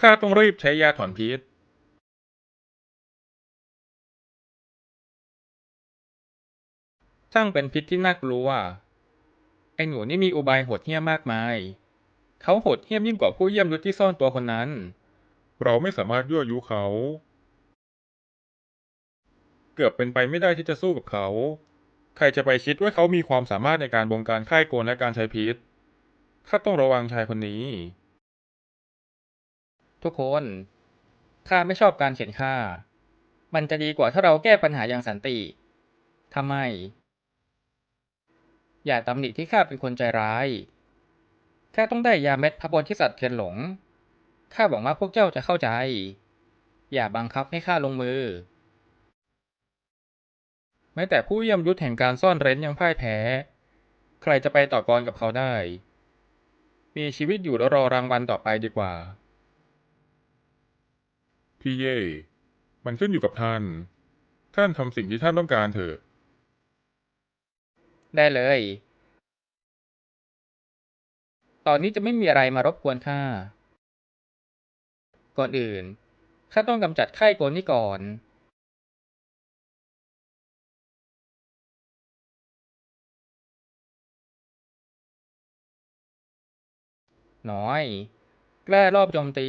ข้าต้องรีบใช้ยาถอนพิษช่างเป็นพิษที่น่ากลัวไอ้หนูนี่มีอุบายโหดเหี้ยมมากมาย เขาโหดเหี้ยมยิ่งกว่าผู้เยี่ยมยุทธที่ซ่อนตัวคนนั้น เราไม่สามารถยั่วยุเขา เกือบเป็นไปไม่ได้ที่จะสู้กับเขา ใครจะไปคิดว่าเขามีความสามารถในการบงการค่ายโกลและการใช้พิษข้าต้องระวังชายคนนี้ ทุกคน ข้าไม่ชอบการเข็นฆ่า มันจะดีกว่าถ้าเราแก้ปัญหาอย่างสันติทำไม อย่าตำหนิที่ข้าเป็นคนใจร้าย ข้าต้องได้ยาเม็ดพระบนที่สัตว์เทียนหลง ข้าหวังว่าพวกเจ้าจะเข้าใจ อย่าบังคับให้ข้าลงมือ แม้แต่ผู้เยี่ยมยุทธแห่งการซ่อนเร้นยังพ่ายแพ้ ใครจะไปต่อกรกับเขาได้ มีชีวิตอยู่แล้วรอรางวัลต่อไปดีกว่า พี่เย่ มันขึ้นอยู่กับท่าน ท่านทำสิ่งที่ท่านต้องการเถอะ ได้เลย ตอนนี้จะไม่มีอะไรมารบกวนข้า ก่อนอื่น ข้าต้องกำจัดไข้โกลนี่ก่อน น้อย แกล้รอบโจมตี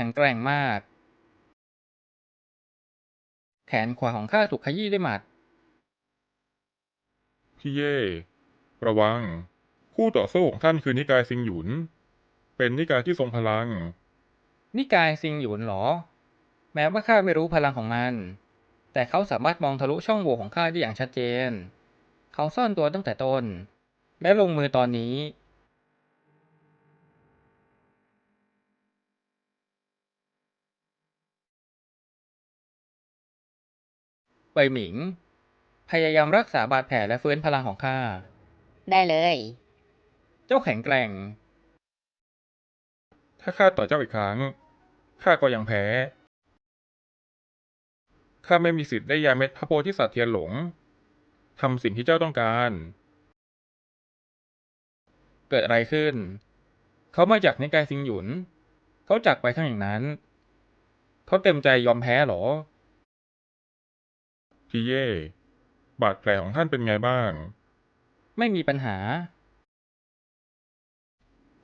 แข็งแกร่งมาก แขนขวาของข้าถูกขยี้ด้วยหมัด พี่เย่ ระวัง คู่ต่อสู้ของท่านคือนิกายซิงหยุน เป็นนิกายที่ทรงพลัง นิกายซิงหยุนเหรอ แม้ว่าข้าไม่รู้พลังของมัน แต่เขาสามารถมองทะลุช่องโหว่ของข้าได้อย่างชัดเจน เขาซ่อนตัวตั้งแต่ต้น และลงมือตอนนี้ เป่ยหมิง พยายามรักษาบาดแผลและฟื้นพลังของข้า ได้เลย เจ้าแข็งแกร่ง ถ้าข้าต่อเจ้าอีกครั้ง ข้าก็ยังแพ้ ข้าไม่มีสิทธิ์ได้ยาเม็ดพระโพธิสัตว์เทียนหลง ทำสิ่งที่เจ้าต้องการ เกิดอะไรขึ้น เขามาจากนิกายซิงหยุน เขาจากไปทั้งอย่างนั้น เขาเต็มใจยอมแพ้เหรอ พี่เย่ บาดแผลของท่านเป็นไงบ้าง ไม่มีปัญหา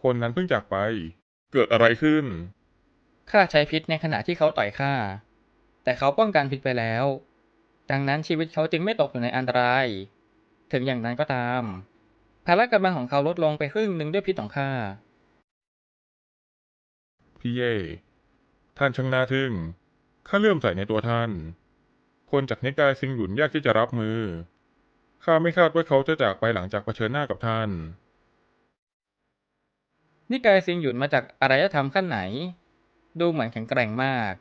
คนนั้นเพิ่งจากไป เกิดอะไรขึ้น ข้าใช้พิษในขณะที่เขาต่อยข้า แต่เขาป้องกันพิษไปแล้ว ดังนั้นชีวิตเขาจึงไม่ตกอยู่ในอันตราย ถึงอย่างนั้นก็ตาม พละกำลังของเขาลดลงไปครึ่งหนึ่งด้วยพิษของข้า พี่เย่ ท่านช่างน่าทึ่ง ข้าเลื่อมใสในตัวท่าน คนจากนิกายซิงหยุนยากที่จะรับมือ ข้าไม่คาดว่าเขาจะจากไปหลังจากเผชิญหน้ากับท่าน นิกายซิงหยุนมาจากอารยธรรมขั้นไหน ดูเหมือนแข็งแกร่งมาก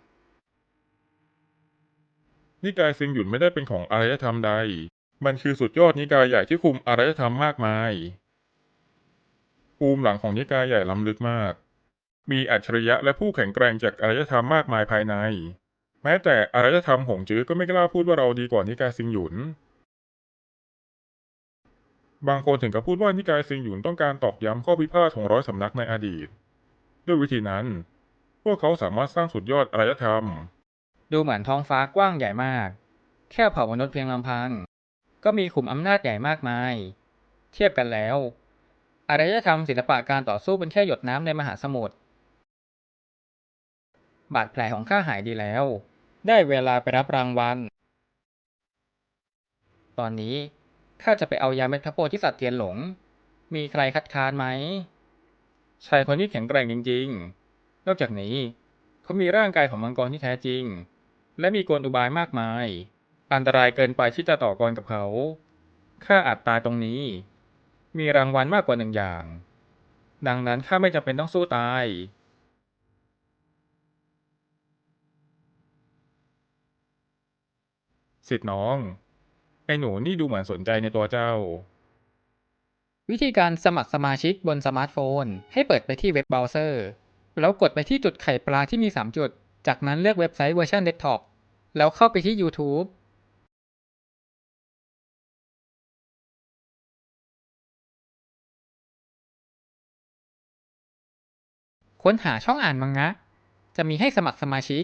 นิกายซิงหยุนไม่ได้เป็นของอารยธรรมใด มันคือสุดยอดนิกายใหญ่ที่คุมอารยธรรมมากมาย ภูมิหลังของนิกายใหญ่ล้ำลึกมาก มีอัจฉริยะและผู้แข็งแกร่งจากอารยธรรมมากมายภายใน แม้แต่อารยธรรมหงจื้อก็ไม่กล้าพูดว่าเราดีกว่านิกายซิงหยุน บางคนถึงกับพูดว่านิกายซิงหยุนต้องการตอกย้ำข้อพิพาทของร้อยสำนักในอดีต ด้วยวิธีนั้น พวกเขาสามารถสร้างสุดยอดอารยธรรม ดูเหมือนท้องฟ้ากว้างใหญ่มาก แค่เผ่ามนุษย์เพียงลำพัง ก็มีขุมอำนาจใหญ่มากมาย เทียบกันแล้วอารยธรรมศิลปะการต่อสู้เป็นแค่หยดน้ำในมหาสมุทรบาดแผลของข้าหายดีแล้ว ได้เวลาไปรับรางวัล ตอนนี้ข้าจะไปเอายาเม็ดพระโพธิสัตว์เทียนหลง มีใครคัดค้านไหม ชายคนนี้แข็งแกร่งจริง ๆ นอกจากนี้เขามีร่างกายของมังกรที่แท้จริง และมีกลอุบายมากมาย อันตรายเกินไปที่จะต่อกรกับเขา ข้าอาจตายตรงนี้ มีรางวัลมากกว่าหนึ่งอย่าง ดังนั้นข้าไม่จำเป็นต้องสู้ตาย สิทธิ์น้อง ไอ้หนูนี่ดูเหมือนสนใจในตัวเจ้า วิธีการสมัครสมาชิกบนสมาร์ทโฟน ให้เปิดไปที่เว็บเบราว์เซอร์ แล้วกดไปที่จุดไข่ปลาที่มี 3 จุด จากนั้นเลือกเว็บไซต์เวอร์ชันเดสก์ท็อปแล้วเข้าไปที่ YouTube ค้นหาช่องอ่านมังงะ จะมีให้สมัครสมาชิก